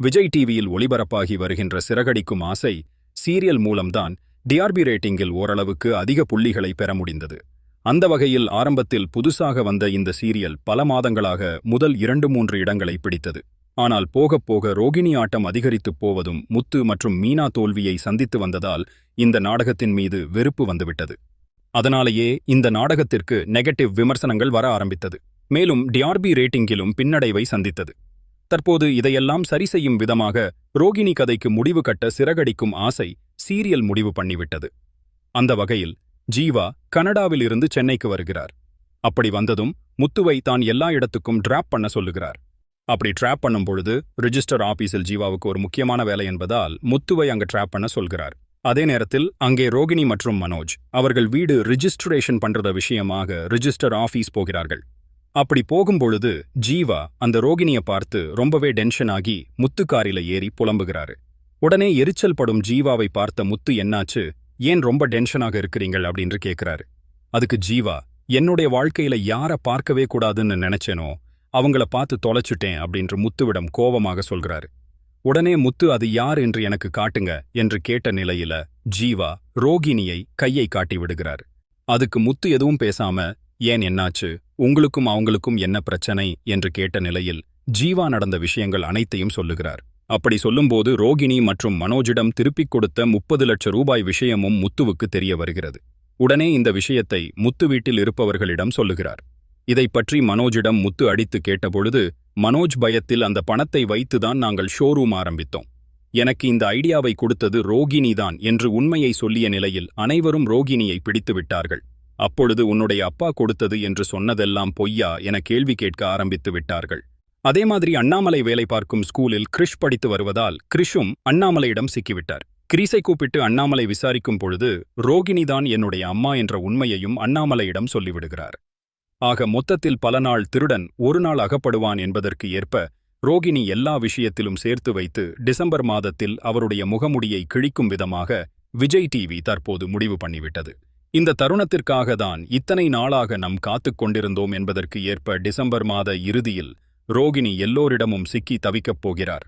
விஜய் டிவியில் ஒளிபரப்பாகி வருகின்ற சிறகடிக்கும் ஆசை சீரியல் மூலம்தான் டிஆர்பி ரேட்டிங்கில் ஓரளவுக்கு அதிக புள்ளிகளை பெற முடிந்தது. அந்த வகையில் ஆரம்பத்தில் புதுசாக வந்த இந்த சீரியல் பல மாதங்களாக முதல் இரண்டு மூன்று இடங்களை பிடித்தது. ஆனால் போகப் போக ரோகிணி ஆட்டம் அதிகரித்துப் போவதும் முத்து மற்றும் மீனா தோல்வியை சந்தித்து வந்ததால் இந்த நாடகத்தின் மீது வெறுப்பு வந்துவிட்டது. அதனாலேயே இந்த நாடகத்திற்கு நெகட்டிவ் விமர்சனங்கள் வர ஆரம்பித்தது. மேலும் டிஆர்பி ரேட்டிங்கிலும் பின்னடைவை சந்தித்தது. தற்போது இதையெல்லாம் சரி செய்யும் விதமாக ரோகிணி கதைக்கு முடிவு கட்ட சிறகடிக்கும் ஆசை சீரியல் முடிவு பண்ணிவிட்டது. அந்த வகையில் ஜீவா கனடாவில் இருந்து சென்னைக்கு வருகிறார். அப்படி வந்ததும் முத்துவை தான் எல்லா இடத்துக்கும் டிராப் பண்ண சொல்லுகிறார். அப்படி ட்ராப் பண்ணும் பொழுது ரிஜிஸ்டர் ஆபீஸில் ஜீவாவுக்கு ஒரு முக்கியமான வேலை என்பதால் முத்துவை அங்க டிராப் பண்ண சொல்கிறார். அதே நேரத்தில் அங்கே ரோகிணி மற்றும் மனோஜ் அவர்கள் வீடு ரிஜிஸ்ட்ரேஷன் பண்றத விஷயமாக ரிஜிஸ்டர் ஆபீஸ் போகிறார்கள். அப்படி போகும்பொழுது ஜீவா அந்த ரோகிணிய பார்த்து ரொம்பவே டென்ஷன் ஆகி முத்து காரில ஏறி புலம்புகிறாரு. உடனே எரிச்சல் படும் ஜீவாவை பார்த்த முத்து என்னாச்சு? ஏன் ரொம்ப டென்ஷனாக இருக்கிறீங்கள்? அப்படின்னு கேக்குறாரு. அதுக்கு ஜீவா என்னுடைய வாழ்க்கையில யார பார்க்கவே கூடாதுன்னு நினைச்சேனோ அவங்கள பார்த்து தொலைச்சுட்டேன் அப்படின்று முத்துவிடம் கோபமாக சொல்கிறாரு உடனே முத்து அது யார் என்று எனக்கு காட்டுங்க என்று கேட்ட நிலையில ஜீவா ரோகிணியை கையை காட்டி விடுகிறார். அதுக்கு முத்து எதுவும் பேசாம ஏன் என்னாச்சு? உங்களுக்கும் அவங்களுக்கும் என்ன பிரச்சனை? என்று கேட்ட நிலையில் ஜீவா நடந்த விஷயங்கள் அனைத்தையும் சொல்லுகிறார். அப்படி சொல்லும்போது ரோகிணி மற்றும் மனோஜிடம் திருப்பிக் கொடுத்த முப்பது லட்ச ரூபாய் விஷயமும் முத்துவுக்கு தெரிய வருகிறது. உடனே இந்த விஷயத்தை முத்து வீட்டில் இருப்பவர்களிடம் சொல்லுகிறார். இதைப் பற்றி மனோஜிடம் முத்து அடித்து கேட்டபொழுது மனோஜ் பயத்தில் அந்த பணத்தை வைத்துதான் நாங்கள் ஷோரூம் ஆரம்பித்தோம். எனக்கு இந்த ஐடியாவை கொடுத்தது ரோகிணிதான் என்று உண்மையை சொல்லிய நிலையில் அனைவரும் ரோகிணியை பிடித்து விட்டார்கள். அப்பொழுது உன்னுடைய அப்பா கொடுத்தது என்று சொன்னதெல்லாம் பொய்யா என கேள்வி கேட்க ஆரம்பித்து விட்டார்கள். அதே மாதிரி அண்ணாமலை வேலை பார்க்கும் ஸ்கூலில் கிரிஷ் படித்து வருவதால் கிரிஷும் அண்ணாமலையிடம் சிக்கிவிட்டார். கிரீஸை கூப்பிட்டு அண்ணாமலை விசாரிக்கும் பொழுது ரோகிணிதான் என்னுடைய அம்மா என்ற உண்மையையும் அண்ணாமலையிடம் சொல்லிவிடுகிறார். ஆக மொத்தத்தில் பல நாள் திருடன் ஒரு நாள் அகப்படுவான் என்பதற்கு ஏற்ப ரோகிணி எல்லா விஷயத்திலும் சேர்த்து வைத்து டிசம்பர் மாதத்தில் அவருடைய முகமுடியை கிழிக்கும் விதமாக விஜய் டிவி தற்போது முடிவு பண்ணிவிட்டது. இந்த தருணத்திற்காக தான் இத்தனை நாளாக நம் காத்துக் கொண்டிருந்தோம் என்பதற்கு ஏற்ப டிசம்பர் மாத இறுதியில் ரோகிணி எல்லோரிடமும் சிக்கி தவிக்கப் போகிறார்.